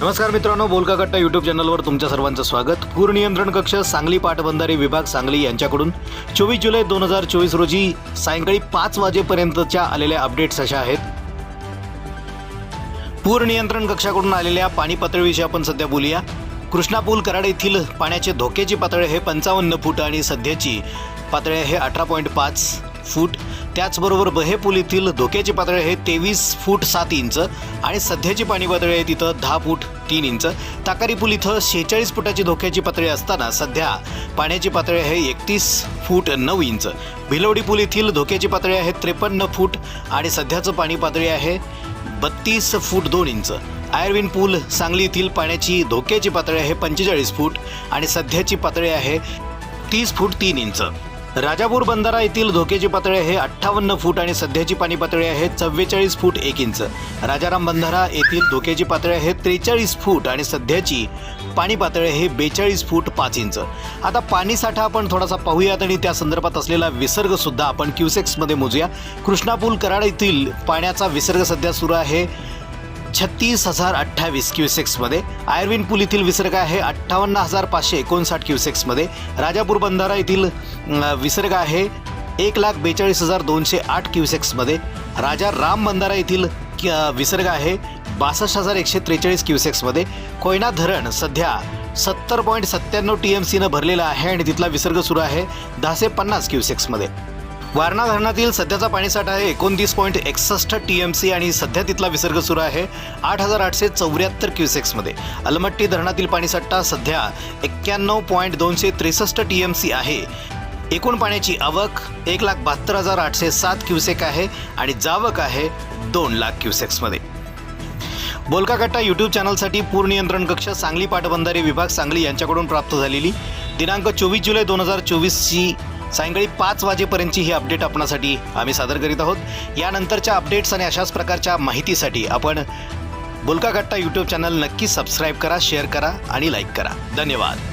नमस्कार मित्रांनो बोलका कट्टा यूट्यूब चॅनलवर तुमच्या सर्वांचं स्वागत. पूर नियंत्रण कक्ष सांगली पाटबंधारे विभाग सांगली यांच्याकडून. चोवीस जुलै दोन हजार चोवीस रोजी सायंकाळी पाच वाजेपर्यंतच्या आलेल्या अपडेट्स अशा आहेत. पूर नियंत्रण कक्षाकडून आलेल्या पाणी पातळीविषयी आपण सध्या बोलूया. कृष्णा पूल कराड येथील पाण्याचे धोक्याची पातळी हे पंचावन्न फूट आणि सध्याची पातळी आहे अठरा पॉईंट पाच. फूट. त्याचबरोबर बहे पूल येथील धोक्याची पातळी आहे तेवीस फूट सात इंच आणि सध्याची पाणी पातळी आहे तिथं दहा फूट तीन इंच. ताकारी पूल इथं शेहेचाळीस फुटाची धोक्याची पातळी असताना सध्या पाण्याची पातळी आहे एकतीस फूट नऊ इंच. भिलवडी पूल येथील धोक्याची पातळी आहे त्रेपन्न फूट आणि सध्याचं पाणी पातळी आहे बत्तीस फूट दोन इंच. आयर्विन पूल सांगली येथील पाण्याची धोक्याची पातळी आहे पंचेचाळीस फूट आणि सध्याची पातळी आहे तीस फूट तीन इंच. राजापूर बंधारा येथील धोक्याची पातळी आहे अठ्ठावन्न फूट आणि सध्याची पाणी पातळी आहे चव्वेचाळीस फूट एक इंच. राजाराम बंधारा येथील धोक्याची पातळी आहे त्रेचाळीस फूट आणि सध्याची पाणी पातळी आहे बेचाळीस फूट पाच इंच. आता पाणी साठा आपण थोडासा पाहूयात आणि त्या संदर्भात असलेला विसर्ग सुद्धा आपण क्युसेक्समध्ये मोजूया. कृष्णापूल कराड येथील पाण्याचा विसर्ग सध्या सुरू आहे. छत्तीस हजार अठ्ठावीस क्युसेक्समध्ये आयर्विन पूल येथील विसर्ग आहे. अठ्ठावन्न हजार पाचशे एकोणसाठ क्युसेक्समध्ये राजापूर बंधारा येथील विसर्ग आहे. एक लाख बेचाळीस हजार दोनशे आठ क्युसेक्समध्ये राजा राम बंधारा येथील विसर्ग आहे. बासष्ट हजार एकशे त्रेचाळीस क्युसेक्समध्ये कोयना धरण सध्या सत्तर पॉईंट सत्त्याण्णव टी एम सीनं भरलेलं आहे आणि तिथला विसर्ग सुरू आहे. दहाशे पन्नास क्युसेक्समध्ये वारणा धरणातील सध्याचा पाणीसाठा आहे एकोणतीस पॉईंट एकसष्ट टी एम सी आणि सध्या तिथला विसर्ग सुरू आहे आठ हजार आठशे चौऱ्याहत्तर क्युसेक्समध्ये अलमट्टी धरणातील पाणीसाठा सध्या एक्क्याण्णव पॉईंट दोनशे त्रेसष्ट टी एम सी आहे. एकूण पाण्याची आवक एक लाख बहात्तर हजार आठशे सात क्युसेक आहे आणि जावक आहे दोन लाख क्युसेक्समध्ये बोलकाकट्टा यूट्यूब चॅनलसाठी पूर नियंत्रण कक्ष सांगली पाटबंधारे विभाग सांगली यांच्याकडून प्राप्त झालेली. दिनांक चोवीस जुलै दोन हजार चोवीसची सायंकाळी पाच वाजेपर्यंतची ही अपडेट आपणासाठी आम्ही सादर करीत आहोत. यानंतरच्या अपडेट्स आणि अशाच प्रकारच्या माहितीसाठी आपण बोलका कट्टा यूट्यूब चॅनल नक्की सबस्क्राईब करा शेअर करा आणि लाईक करा. धन्यवाद.